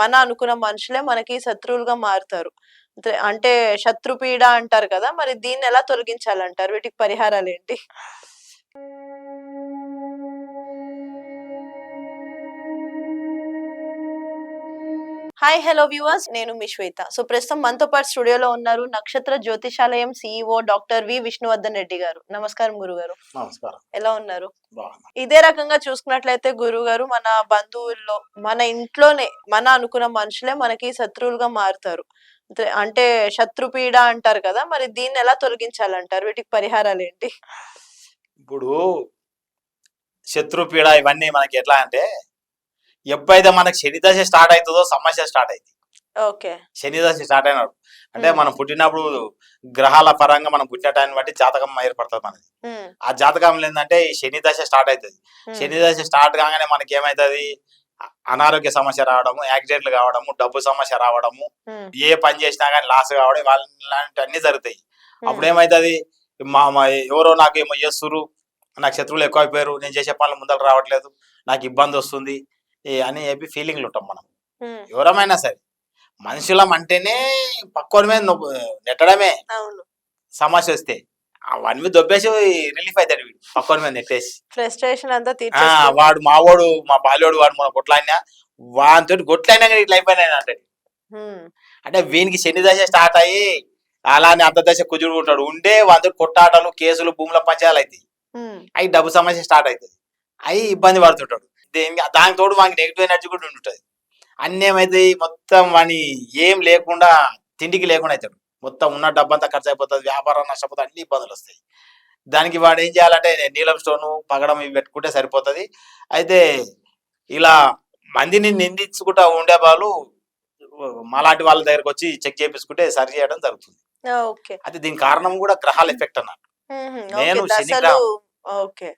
మన అనుకున్న మనుషులే మనకి శత్రువులుగా మారుతారు. అంటే- శత్రుపీడ అంటారు కదా మరి దీన్ని ఎలా తొలగించాలంటారు? వీటికి పరిహారాలు ఏంటి హాయ్ హలో వ్యూవర్స్ నేను మీ శ్వేత. సో ప్రస్తుతం మనతో పాటు స్టూడియోలో ఉన్నారు నక్షత్ర జ్యోతిషాలయం CEO doctor V Vishnuvardhan Reddy garu. నమస్కారం గురుగారు. నమస్కారం. ఎలా ఉన్నారు? ఇదే రకంగా చూసుకున్నట్లయితే గురువు గారు మన బంధువుల్లో మన ఇంట్లోనే మన అనుకున్న మనుషులే మనకి శత్రువులుగా మారుతారు. అంటే- అంటే శత్రుపీడ అంటారు కదా మరి దీన్ని ఎలా తొలగించాలంటారు? వీటికి పరిహారాలు ఏంటి? ఇప్పుడు శత్రుపీడ ఇవన్నీ మనకి ఎట్లా అంటే ఎప్పుడైతే మనకి శని దశ స్టార్ట్ అవుతుందో సమస్య స్టార్ట్ అయింది. ఓకే. శని దశ స్టార్ట్ అయినప్పుడు అంటే. మనం పుట్టినప్పుడు గ్రహాల పరంగా మనం పుట్టిన టైం బట్టి జాతకం ఏర్పడుతుంది మనది. ఆ జాతకం ఏంటంటే ఈ శని దశ స్టార్ట్ అవుతుంది. శని దశ స్టార్ట్ కాగానే మనకి ఏమవుతుంది అనారోగ్య సమస్య రావడము యాక్సిడెంట్లు కావడము డబ్బు సమస్య రావడము ఏ పని చేసినా కానీ లాస్ కావడం వాళ్ళ ఇలాంటివన్నీ జరుగుతాయి. అప్పుడు ఏమవుతుంది మా ఎవరో నాకు ఏమో చేస్తురు నాకు శత్రువులు ఎక్కువ అయిపోయారు నేను చేసే పనులు ముందరకు రావట్లేదు నాకు ఇబ్బంది వస్తుంది అని చెప్పి ఫీలింగ్లు ఉంటాం మనం. ఎవరమైనా సరే. మనుషులం అంటేనే పక్కన మీద నెట్టడమే. సమస్య వస్తే. అవన్నీ దొబ్బేసి రిలీఫ్ అవుతాడు వీడు. పక్కన మీద నెట్టేసి. ఫ్రస్ట్రేషన్ అంతా వాడు మావోడు మా బాల్యోడు వాడు మన కొట్లాడినా వానితో కొట్లాడినా కానీ ఇట్లా అయిపోయినా అంటాడు అంటే. వీనికి శని దశ స్టార్ట్ అయ్యి అలానే అంత దశ కుజుడు ఉంటాడు. ఉండే వంద కొట్టాటలు కేసులు భూముల పంచాలు అవుతాయి అవి డబ్బు సమస్య స్టార్ట్ అవుతుంది అవి ఇబ్బంది పడుతుంటాడు. దేనికి దానికి తోడు వానికి నెగిటివ్ ఎనర్జీ కూడా ఉంటుంది అన్నీ ఏమైతే మొత్తం వాని ఏం లేకుండా తిండికి లేకుండా అవుతాడు మొత్తం ఉన్న డబ్బంతా ఖర్చు అయిపోతుంది వ్యాపారం నష్టపోతుంది అన్ని ఇబ్బందులు వస్తాయి. దానికి వాడు ఏం చేయాలంటే నీలం స్టోను పగడం ఇవి పెట్టుకుంటే సరిపోతుంది. అయితే ఇలా మందిని నిందించుకుంటా ఉండే వాళ్ళు మాలాంటి వాళ్ళ దగ్గరకు వచ్చి చెక్ చేపించుకుంటే సరి చేయడం జరుగుతుంది. అయితే దీని కారణం కూడా గ్రహాల ఎఫెక్ట్ అన్నట్టు ఉహుం, నేను శని ఓకే.